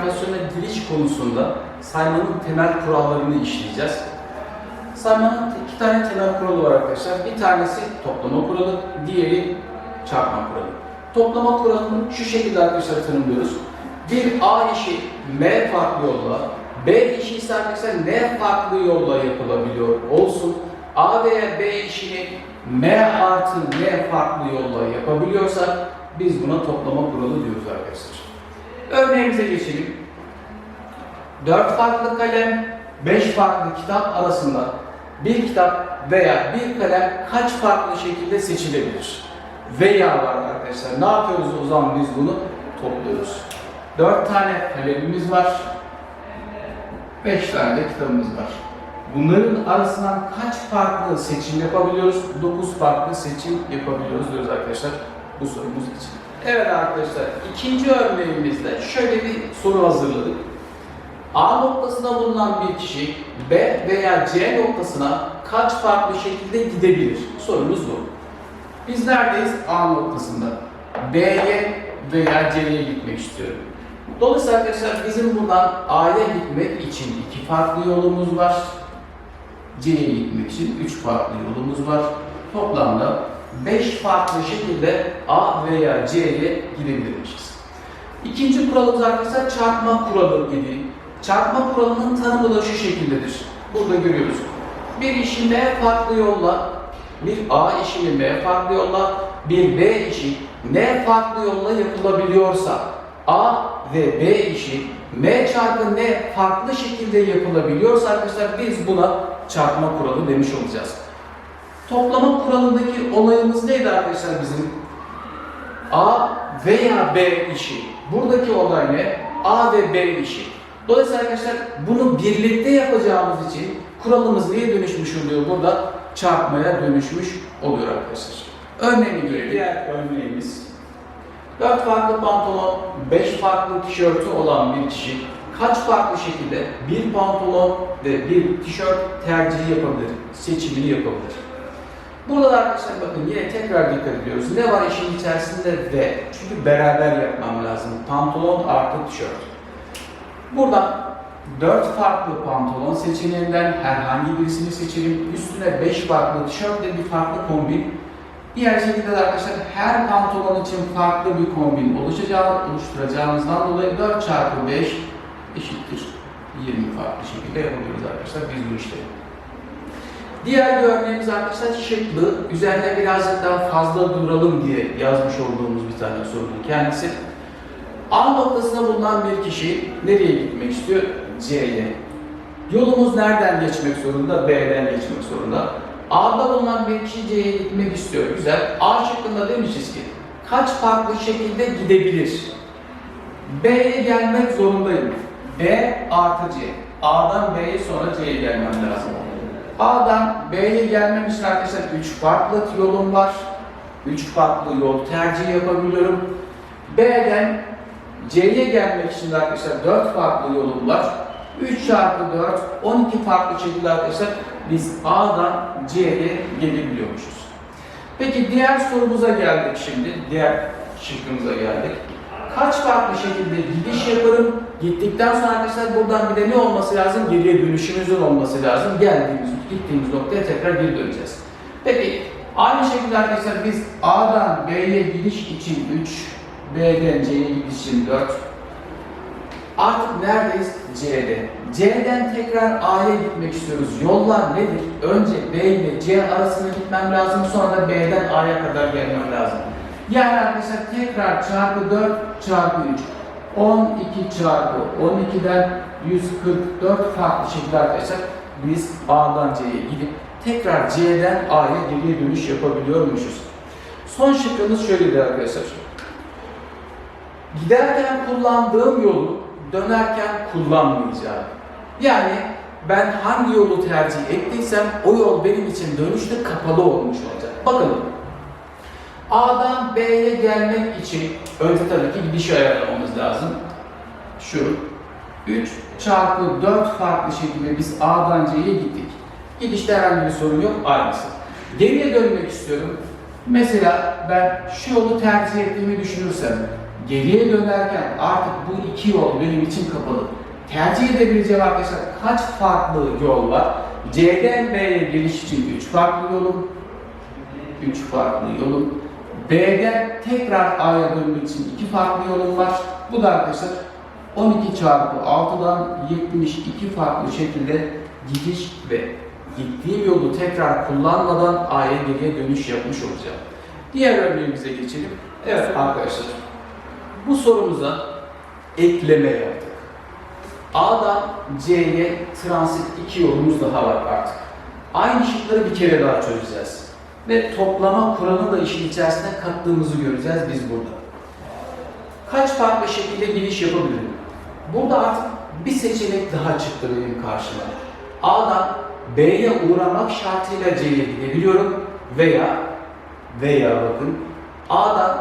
oryantasyona giriş konusunda saymanın temel kurallarını işleyeceğiz. Saymanın iki tane temel kuralı var arkadaşlar. Bir tanesi toplama kuralı, diğeri çarpma kuralı. Toplama kuralını şu şekilde arkadaşlar tanımlıyoruz. Bir A işi M farklı yolla, B işi ise arkadaşlar N farklı yolla yapılabiliyor olsun. A veya B işini M artı N farklı yolla yapabiliyorsak biz buna toplama kuralı diyoruz arkadaşlar. Örneğimize geçelim. 4 farklı kalem, 5 farklı kitap arasında bir kitap veya bir kalem kaç farklı şekilde seçilebilir? Veya var arkadaşlar. Ne yapıyoruz o zaman biz bunu topluyoruz. 4 tane kalemimiz var. 5 tane de kitabımız var. Bunların arasından kaç farklı seçim yapabiliyoruz? 9 farklı seçim yapabiliyoruz diyoruz arkadaşlar bu sorumuz için. Evet arkadaşlar ikinci örneğimizde şöyle bir soru hazırladık. A noktasında bulunan bir kişi B veya C noktasına kaç farklı şekilde gidebilir? Sorumuz bu. Biz neredeyiz? A noktasında. B'ye veya C'ye gitmek istiyorum. Dolayısıyla arkadaşlar bizim buradan A'ya gitmek için iki farklı yolumuz var. C'ye gitmek için üç farklı yolumuz var. Toplamda 5 farklı şekilde A veya C'ye gidebilirmişiz. İkinci kuralımız arkadaşlar çarpma kuralı idi. Çarpma kuralının tanımı da şu şekildedir. Burada görüyoruz. Bir işi M farklı yolla, bir A işini M farklı yolla, bir B işi N farklı yolla yapılabiliyorsa A ve B işi M çarpı N farklı şekilde yapılabiliyorsa arkadaşlar biz buna çarpma kuralı demiş olacağız. Toplama kuralındaki olayımız neydi arkadaşlar bizim? A veya B işi. Buradaki olay ne? A ve B işi. Dolayısıyla arkadaşlar bunu birlikte yapacağımız için kuralımız neye dönüşmüş oluyor burada? Çarpmaya dönüşmüş oluyor arkadaşlar. Örneğini görelim. Diğer örneğimiz 4 farklı pantolon, 5 farklı tişörtü olan bir kişi kaç farklı şekilde bir pantolon ve bir tişört tercihi yapabilir, seçimini yapabilir? Burada da arkadaşlar bakın yine tekrar dikkat ediyoruz. Ne var işin içerisinde ve çünkü beraber yapmam lazım. Pantolon artı tişört. Buradan 4 farklı pantolon seçeneğinden herhangi birisini seçelim. Üstüne 5 farklı tişört ve bir farklı kombin. Diğer şekilde de arkadaşlar her pantolon için farklı bir kombin oluşacağı, oluşturacağımızdan dolayı 4 çarpı 5 eşittir 20 farklı şekilde yapabiliriz arkadaşlar biz bu işlemi. Diğer bir örneğimiz arkadaşlar şıklı. Üzerine birazcık daha fazla duralım diye yazmış olduğumuz bir tane sorunun kendisi. A noktasında bulunan bir kişi nereye gitmek istiyor? C'ye. Yolumuz nereden geçmek zorunda? B'den geçmek zorunda. A'da bulunan bir kişi C'ye gitmek istiyor. Güzel. A şıkkında demişiz ki kaç farklı şekilde gidebilir? B'ye gelmek zorundayım. B artı C. A'dan B'ye sonra C'ye gelmem lazım. A'dan B'ye gelmem için arkadaşlar 3 farklı yolum var. 3 farklı yol tercih yapabiliyorum. B'den C'ye gelmek için arkadaşlar 4 farklı yolum var. 3 çarpı 4, 12 farklı şekilde arkadaşlar biz A'dan C'ye gelebiliyormuşuz. Peki diğer sorumuza geldik şimdi. Diğer şıkkımıza geldik. Kaç farklı şekilde gidiş yaparım? Gittikten sonra arkadaşlar buradan bir de ne olması lazım? Geriye dönüşümüzün olması lazım. Geldiğimiz, gittiğimiz noktaya tekrar geri döneceğiz. Peki aynı şekilde arkadaşlar biz A'dan B'ye gidiş için 3, B'den C'ye gidiş için 4, Artık neredeyiz? C'de. C'den tekrar A'ya gitmek istiyoruz. Yollar nedir? Önce B ile C arasına gitmem lazım. Sonra da B'den A'ya kadar gelmem lazım. Yani arkadaşlar tekrar çarpı 4 çarpı 3. 12 çarpı 12'den 144 farklı şekilde arkadaşlar biz A'dan C'ye gidip tekrar C'den A'ya geriye dönüş yapabiliyormuşuz. Son şıkkımız şöyleydi arkadaşlar. Giderken kullandığım yolu dönerken kullanmayacağım. Yani ben hangi yolu tercih ettiysem o yol benim için dönüşte kapalı olmuş olacak. Bakalım. A'dan B'ye gelmek için önce tabii ki gidiş ayarlamamız lazım. Şu 3 çarpı 4 farklı şekilde biz A'dan C'ye gittik. Gidişte herhangi bir sorun yok, aynısı. Geriye dönmek istiyorum. Mesela ben şu yolu tercih ettiğimi düşünürsem, geriye dönerken artık bu iki yol benim için kapalı. Tercih edebileceğim arkadaşlar kaç farklı yol var? C'den B'ye geliş için 3 farklı yolum. 3 farklı yolum. B'den tekrar A'ya dönmek için 2 farklı yolum var. Bu da arkadaşlar 12 çarpı 6'dan 72 farklı şekilde gidiş ve gittiğim yolu tekrar kullanmadan A'ya geriye dönüş yapmış olacağım. Diğer örneğimize geçelim. Evet arkadaşlar. Bu sorumuza ekleme yaptık. A'dan C'ye transit iki yolumuz daha var artık. Aynı şıkları bir kere daha çözeceğiz. Ve toplama kuralını da işin içerisine kattığımızı göreceğiz biz burada. Kaç farklı şekilde giriş yapabilirim? Burada artık bir seçenek daha çıktı benim karşıma. A'dan B'ye uğramak şartıyla C'ye gidebiliyorum veya veya bakın A'dan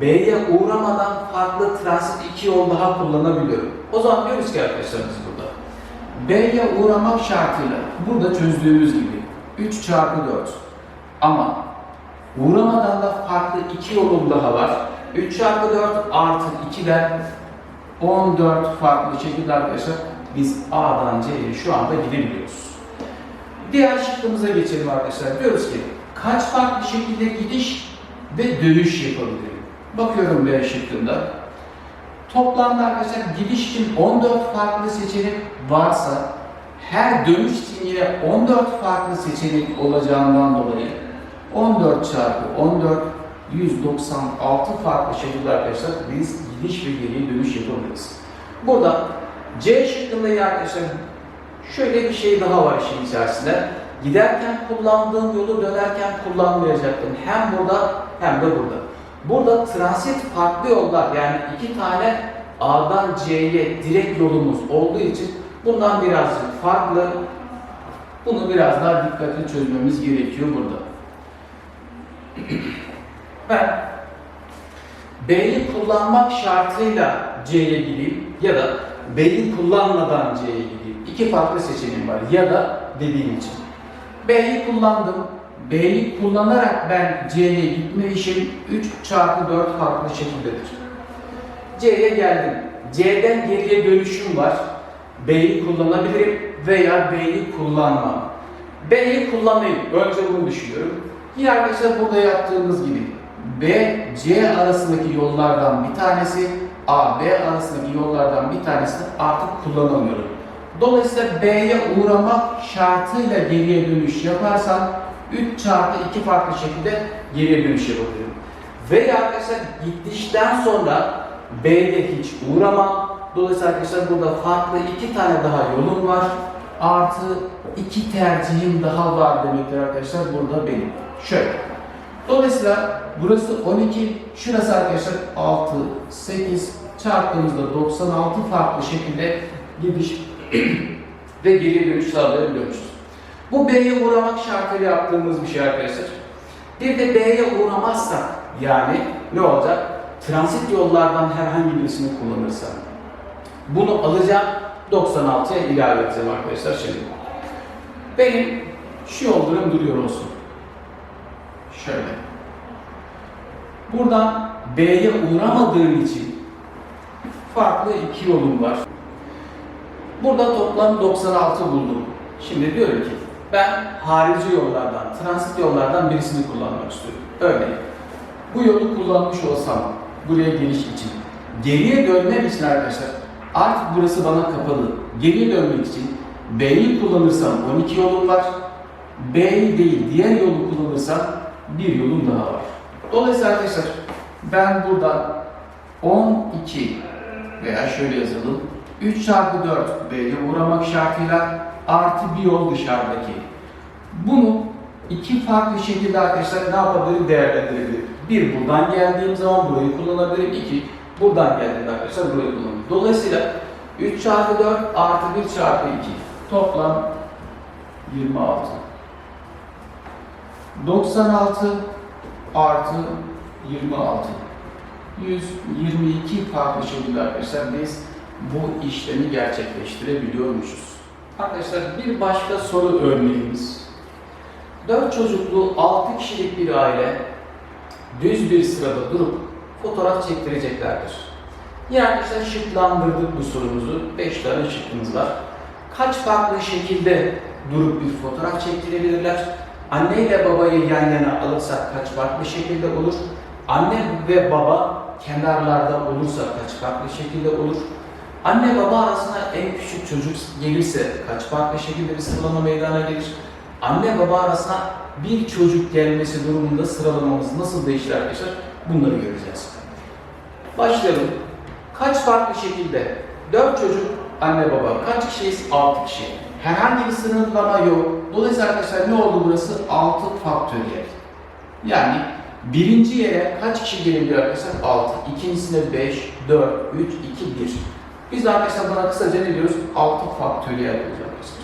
B'ye uğramadan farklı transit iki yol daha kullanabiliyorum. O zaman diyoruz ki arkadaşlar biz burada B'ye uğramak şartıyla burada çözdüğümüz gibi 3 çarpı 4 ama uğramadan da farklı iki yolum daha var. 3 çarpı 4 artı 2'den 14 farklı şekilde arkadaşlar biz A'dan C'ye şu anda gidebiliyoruz. Diğer şıkkımıza geçelim arkadaşlar. Diyoruz ki kaç farklı şekilde gidiş ve dönüş yapabilirim? Bakıyorum B şıkkında. Toplamda arkadaşlar gidiş için 14 farklı seçenek varsa her dönüş için yine 14 farklı seçenek olacağından dolayı 14 çarpı 14 196 farklı şekilde arkadaşlar biz gidiş ve geriye dönüş yapabiliriz. Burada C şıkkında yine arkadaşlar şöyle bir şey daha var işin içerisinde. Giderken kullandığım yolu dönerken kullanmayacaktım. Hem burada hem de burada. Burada transit farklı yollar yani iki tane A'dan C'ye direkt yolumuz olduğu için bundan birazcık farklı. Bunu biraz daha dikkatli çözmemiz gerekiyor burada. Ben B'yi kullanmak şartıyla C'ye gideyim ya da B'yi kullanmadan C'ye gideyim. İki farklı seçeneğim var ya da dediğim için. B'yi kullandım. B'yi kullanarak ben C'ye gitme işim 3 çarpı 4 farklı şekildedir. C'ye geldim. C'den geriye dönüşüm var. B'yi kullanabilirim veya B'yi kullanmam. B'yi kullanayım. Önce bunu düşünüyorum. Yine arkadaşlar burada yaptığımız gibi B, C arasındaki yollardan bir tanesi, A, B arasındaki yollardan bir tanesini artık kullanamıyorum. Dolayısıyla B'ye uğramak şartıyla geriye dönüş yaparsam 3 çarpı 2 farklı şekilde geriye dönüş yapabilirim. Veya arkadaşlar gittikten sonra B'de hiç uğramam. Dolayısıyla arkadaşlar burada farklı iki tane daha yolum var. Artı iki tercihim daha var demektir arkadaşlar burada benim. Şöyle. Dolayısıyla burası 12, şurası arkadaşlar 6, 8 çarptığımızda 96 farklı şekilde gidiş ve geri dönüş sağlayabiliyormuşuz. Bu B'ye uğramak şartıyla yaptığımız bir şey arkadaşlar. Bir de B'ye uğramazsak yani ne olacak? Transit yollardan herhangi birisini kullanırsam bunu alacağım 96'ya ilave edeceğim arkadaşlar şimdi. Benim şu yollarım duruyor olsun. Şöyle. Buradan B'ye uğramadığım için farklı iki yolum var. Burada toplam 96 buldum. Şimdi diyorum ki ben harici yollardan, transit yollardan birisini kullanmak istiyorum. Örneğin bu yolu kullanmış olsam buraya geliş için, geriye dönmem için arkadaşlar artık burası bana kapalı. Geriye dönmek için B'yi kullanırsam 12 yolum var. B'yi değil diğer yolu kullanırsam bir yolum daha var. Dolayısıyla arkadaşlar ben burada 12 veya şöyle yazalım 3 çarpı 4 B'ye uğramak şartıyla artı bir yol dışarıdaki. Bunu iki farklı şekilde arkadaşlar ne yapabilirim değerlendirebilirim. Bir buradan geldiğim zaman burayı kullanabilirim. İki buradan geldiğimde arkadaşlar burayı kullanabilirim. Dolayısıyla 3 çarpı 4 artı 1 çarpı 2 toplam 26. 96 artı 26. 122 farklı şekilde arkadaşlar biz bu işlemi gerçekleştirebiliyormuşuz. Arkadaşlar bir başka soru örneğimiz. 4 çocuklu 6 kişilik bir aile düz bir sırada durup fotoğraf çektireceklerdir. Yine arkadaşlar şıklandırdık bu sorumuzu. 5 tane şıkkımız var. Kaç farklı şekilde durup bir fotoğraf çektirebilirler? Anne ile babayı yan yana alırsak kaç farklı şekilde olur? Anne ve baba kenarlarda olursa kaç farklı şekilde olur? Anne baba arasında en küçük çocuk gelirse kaç farklı şekilde bir sıralama meydana gelir? Anne baba arasına bir çocuk gelmesi durumunda sıralamamız nasıl değişir arkadaşlar? Bunları göreceğiz. Başlayalım. Kaç farklı şekilde? 4 çocuk, anne baba. Kaç kişiyiz? 6 kişi. Herhangi bir sınırlama yok. Dolayısıyla arkadaşlar ne oldu burası? 6 faktöriyel. Yani birinci yere kaç kişi gelebilir arkadaşlar? 6. İkincisine 5, 4, 3, 2, 1. Biz de arkadaşlar buna kısaca ne diyoruz? 6 faktöriyel diyoruz arkadaşlar.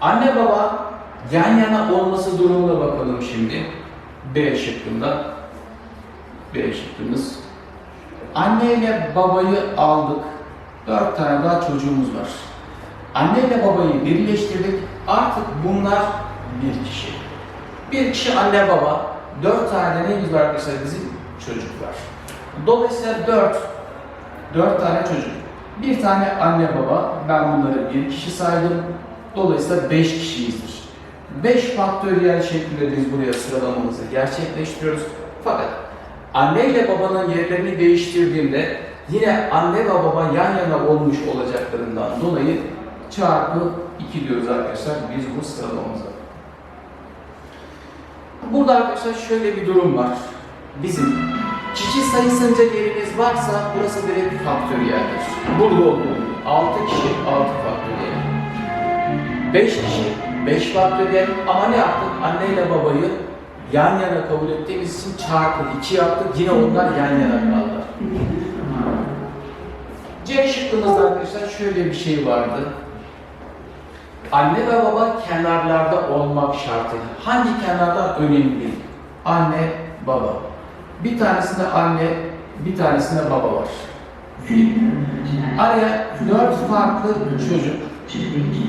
Anne baba yan yana olması durumuna bakalım şimdi. B şıkkında. B şıkkımız. Anne ile babayı aldık. Dört tane daha çocuğumuz var. Anne ile babayı birleştirdik. Artık bunlar bir kişi. Bir kişi anne baba. Dört tane neyimiz var arkadaşlar bizim? Çocuk var. Dolayısıyla dört. Dört tane çocuk. Bir tane anne baba. Ben bunları bir kişi saydım. Dolayısıyla beş kişiyizdir. Beş faktöriyel şeklinde biz buraya sıralamamızı gerçekleştiriyoruz. Fakat anne ile babanın yerlerini değiştirdiğimde yine anne ve baba yan yana olmuş olacaklarından dolayı çarpı 2 diyoruz arkadaşlar biz bu sıralamamıza. Burada arkadaşlar şöyle bir durum var. Bizim kişi sayısınca yerimiz varsa burası direkt faktöriyeldir. Burada olduğu gibi 6 kişi 6 faktöriyel. 5 kişi 5 faktöriyel ama ne yaptık? Anne ile babayı yan yana kabul ettiğimiz için çarpı 2 yaptık. Yine onlar yan yana kaldılar. C şıkkımızda arkadaşlar şöyle bir şey vardı. Anne ve baba kenarlarda olmak şartıyla. Hangi kenarlar önemli değil? Anne, baba. Bir tanesinde anne, bir tanesinde baba var. Araya dört farklı çocuk.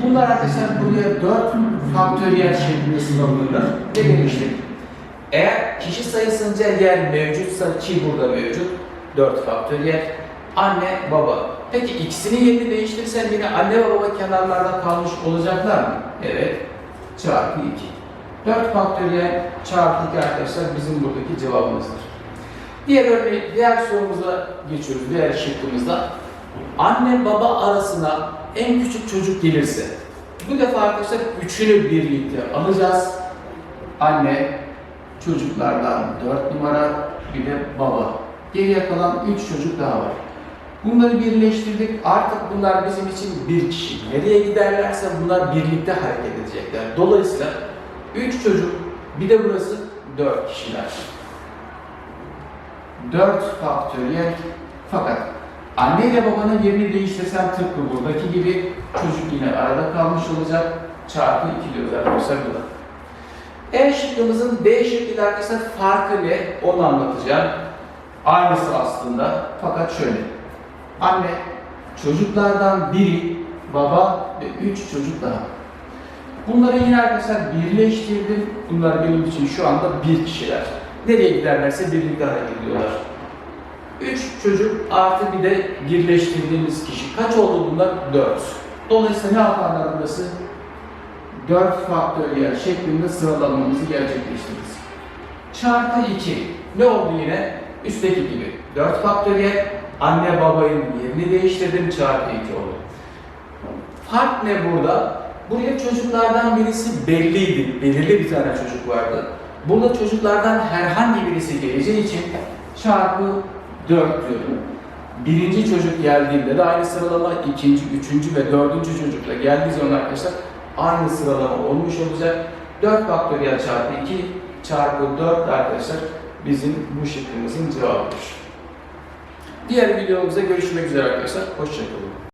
Bunlar arkadaşlar buraya dört faktöriyel şeklinde sınırlanırlar. Ne demiştik? Eğer kişi sayısınca yer mevcutsa ki burada mevcut, dört faktöriyel. Anne, baba. Peki ikisinin yerini değiştirsem yine anne ve baba kenarlarda kalmış olacaklar mı? Evet. Çarpı 2. 4 faktöriyel çarpı 2 arkadaşlar bizim buradaki cevabımızdır. Diğer örneği, diğer sorumuza geçiyoruz. Diğer şıkkımızda. Anne baba arasına en küçük çocuk gelirse bu defa arkadaşlar üçünü birlikte alacağız. Anne, çocuklardan 4 numara, bir de baba. Geriye kalan 3 çocuk daha var. Bunları birleştirdik. Artık bunlar bizim için bir kişi. Nereye giderlerse bunlar birlikte hareket edecekler. Dolayısıyla 3 çocuk, bir de burası 4 kişiler. 4 faktöriyel fakat anne ile babanın yerini değiştirsem tıpkı buradaki gibi çocuk yine arada kalmış olacak. Çarpı 2 diyoruz arkadaşlar burada. E şıkkımızın D şıkkıyla arkadaşlar farkı ne? Onu anlatacağım. Aynısı aslında fakat şöyle. Anne, çocuklardan biri, baba ve üç çocuk daha. Bunları yine arkadaşlar birleştirdim. Bunlar benim için şu anda bir kişiler. Nereye giderlerse birlikte hareket ediyorlar. Üç çocuk artı bir de birleştirdiğimiz kişi. Kaç oldu bunlar? Dört. Dolayısıyla ne yaparlar burası? Dört faktöriyel şeklinde sıralamamızı gerçekleştiririz. Çarpı 2. Ne oldu yine? Üstteki gibi. 4 faktöriyel anne babayın yerini değiştirdim çarpı 2 oldu. Fark ne burada? Buraya çocuklardan birisi belliydi. Belirli bir tane çocuk vardı. Burada çocuklardan herhangi birisi geleceği için çarpı 4 diyorum. Birinci çocuk geldiğinde de aynı sıralama ikinci, üçüncü ve dördüncü çocukla geldiği zaman arkadaşlar aynı sıralama olmuş olacak. 4 faktöriyel çarpı 2 çarpı 4 arkadaşlar bizim bu şıkkımızın cevabıdır. Diğer videomuzda görüşmek üzere arkadaşlar. Hoşçakalın.